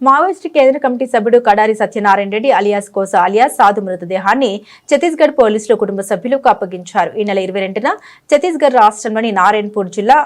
Maoist కేంద్ర committee సభ్యుడు Kadari Satyanarayana Reddy alias Kosa alias Sadhu మృతదేహాన్ని ఛత్తీస్గఢ్ పోలీసులు కుటుంబ సభ్యులకు అప్పగించారు. ఈ నెల ఇరవై రెండున ఛత్తీస్గఢ్ రాష్ట్రంలోని నారాయణపూర్ జిల్లా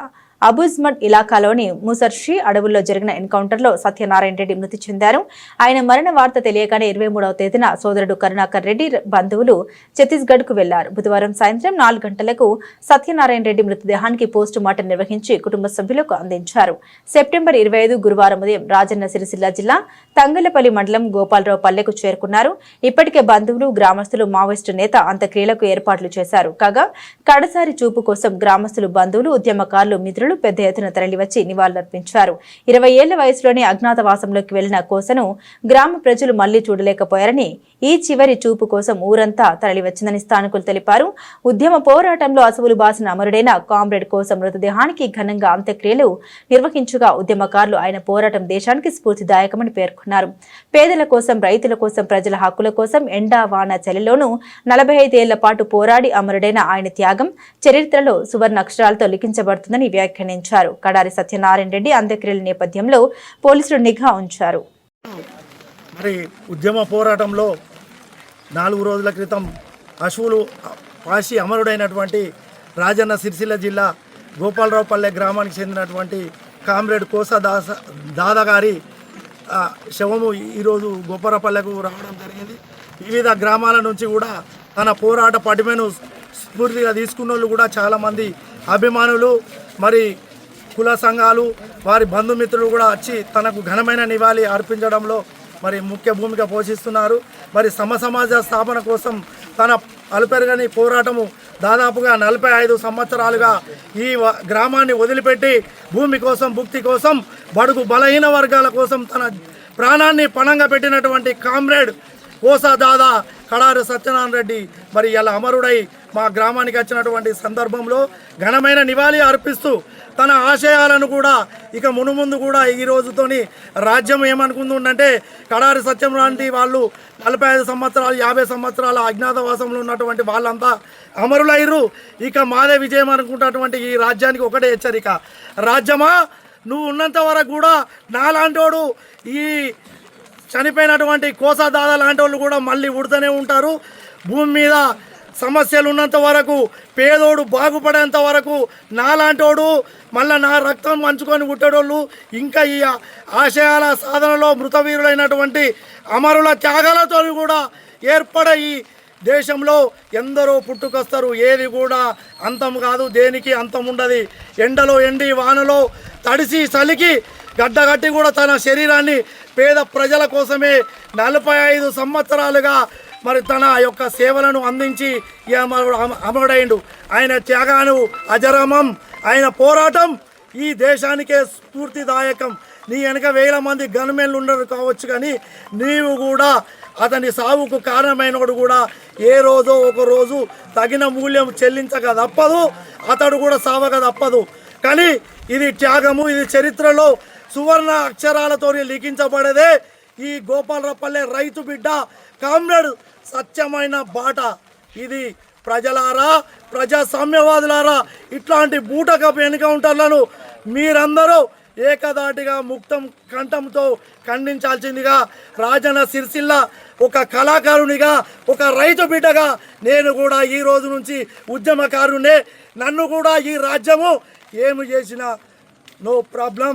అబుజ్మడ్ ఇలాకాలోని ముసర్షి అడవుల్లో జరిగిన ఎన్కౌంటర్లో సత్యనారాయణ రెడ్డి మృతి చెందారు. ఆయన మరణ వార్త తెలియగానే ఇరవై మూడవ తేదీన సోదరుడు కరుణాకర్ రెడ్డి బంధువులు ఛత్తీస్గఢ్కు వెళ్ళారు. బుధవారం సాయంత్రం నాలుగు గంటలకు సత్యనారాయణ రెడ్డి మృతదేహానికి పోస్టు మార్టం నిర్వహించి కుటుంబ సభ్యులకు అందించారు. సెప్టెంబర్ ఇరవై ఐదు గురువారం ఉదయం రాజన్న సిరిసిల్ల జిల్లా తంగలపల్లి మండలం గోపాలరావు పల్లెకు చేరుకున్నారు. ఇప్పటికే బంధువులు గ్రామస్తులు మావోయిస్టు నేత అంత్యక్రియలకు ఏర్పాట్లు చేశారు. కాగా కడసారి చూపు కోసం గ్రామస్తులు బంధువులు ఉద్యమకారులు మిత్రులు పెద్ద ఎత్తున తరలివచ్చి నివాళులర్పించారు. ఇరవై ఏళ్ళ వయసులోనే అజ్ఞాతవాసంలోకి వెళ్ళిన కోసను గ్రామ ప్రజలు మళ్ళీ చూడలేకపోయారని ఈ చివరి చూపు కోసం ఊరంతా తరలివచ్చిందని స్థానికులు తెలిపారు. ఉద్యమ పోరాటంలో అసువులు బాసిన అమరుడైన కామ్రేడ్ కోసం మృతదేహానికి ఘనంగా అంత్యక్రియలు నిర్వహించగా ఉద్యమకారులు ఆయన పోరాటం దేశానికి స్ఫూర్తిదాయకమని పేర్కొన్నారు. పేదల కోసం రైతుల కోసం ప్రజల హక్కుల కోసం ఎండా వాన చలిలోనూ నలభై ఐదేళ్ళ పాటు పోరాడి అమరుడైన ఆయన త్యాగం చరిత్రలో సువర్ణ అక్షరాలతో లిఖించబడుతుందని వ్యాఖ్యానించారు కడారి సత్యనారాయణ రెడ్డి అంత్యక్రియల నేపథ్యంలో పోలీసులు నిఘా ఉంచారు. మరి ఉద్యమ పోరాటంలో నాలుగు రోజుల క్రితం అశువులు పాసి అమరుడైనటువంటి రాజన్న సిరిసిల్ల జిల్లా గోపాలరావుపల్లె గ్రామానికి చెందినటువంటి కామ్రేడ్ కోస దాస దాదాగారి శవము ఈరోజు గోపాలపల్లెకు రావడం జరిగింది. వివిధ గ్రామాల నుంచి కూడా తన పోరాట పటిమను స్ఫూర్తిగా తీసుకున్న వాళ్ళు కూడా చాలామంది అభిమానులు మరి కుల సంఘాలు వారి బంధుమిత్రులు కూడా వచ్చి తనకు ఘనమైన నివాళి అర్పించడంలో మరి ముఖ్య భూమిక పోషిస్తున్నారు. మరి సమ సమాజ స్థాపన కోసం తన అలుపెరగని పోరాటము దాదాపుగా నలభై ఐదు సంవత్సరాలుగా ఈ గ్రామాన్ని వదిలిపెట్టి భూమి కోసం భుక్తి కోసం బడుగు బలహీన వర్గాల కోసం తన ప్రాణాన్ని పణంగా పెట్టినటువంటి కామ్రేడ్ కోసా దాదా కడారు సత్యనారాయణ రెడ్డి మరి ఇలా అమరుడై మా గ్రామానికి వచ్చినటువంటి సందర్భంలో ఘనమైన నివాళి అర్పిస్తూ తన ఆశయాలను కూడా ఇక మునుముందు కూడా ఈ రోజుతోని రాజ్యం ఏమనుకుంటుందంటే కడారి సత్యం లాంటి వాళ్ళు నలభై ఐదు సంవత్సరాలు యాభై సంవత్సరాల అజ్ఞాతవాసంలో ఉన్నటువంటి వాళ్ళంతా అమరులైరు ఇక మాదే విజయం అనుకుంటున్నటువంటి ఈ రాజ్యానికి ఒకటే హెచ్చరిక. రాజ్యమా? నువ్వు ఉన్నంత వరకు కూడా నాలాంటోడు ఈ చనిపోయినటువంటి కోసాదాద లాంటి వాళ్ళు కూడా మళ్ళీ ఉడుతూనే ఉంటారు. భూమి మీద సమస్యలు ఉన్నంత వరకు పేదోడు బాగుపడేంత వరకు నాలాంటోడు మళ్ళీ నా రక్తం మంచుకొని పుట్టేటోళ్ళు ఇంకా ఈ ఆశయాల సాధనలో మృతవీరులైనటువంటి అమరుల త్యాగాలతో కూడా ఏర్పడే ఈ దేశంలో ఎందరో పుట్టుకొస్తారు. ఏది కూడా అంతం కాదు దేనికి అంతం ఉండదు. ఎండలో ఎండి వానలో తడిసి చలికి గడ్డగట్టి కూడా తన శరీరాన్ని పేద ప్రజల కోసమే నలభై ఐదు సంవత్సరాలుగా మరి తన యొక్క సేవలను అందించి అమరుడైండు. ఆయన త్యాగాను అజరమం. ఆయన పోరాటం ఈ దేశానికే స్ఫూర్తిదాయకం. నీ వెనక వేల మంది గన్మెన్లు ఉండరు కావచ్చు కానీ నీవు కూడా అతని సావుకు కారణమైనడు కూడా ఏ రోజో ఒక రోజు తగిన మూల్యం చెల్లించక తప్పదు అతడు కూడా సావక తప్పదు. కానీ ఇది త్యాగము ఇది చరిత్రలో సువర్ణ అక్షరాలతో లిఖించబడేదే ఈ గోపాలరపల్లె రైతు బిడ్డ కామ్రేడ్ సత్యమైన బాట. ఇది ప్రజలారా ప్రజాసామ్యవాదులారా ఇట్లాంటి బూటకపు ఎన్కౌంటర్లను మీరందరూ ఏకదాటిగా ముక్తం కంఠంతో ఖండించాల్సిందిగా రాజన్న సిరిసిల్ల ఒక కళాకారునిగా ఒక రైతు బిడ్డగా నేను కూడా ఈ రోజు నుంచి ఉద్యమకారునే. నన్ను కూడా ఈ రాజ్యము ఏమి చేసినా నో ప్రాబ్లం.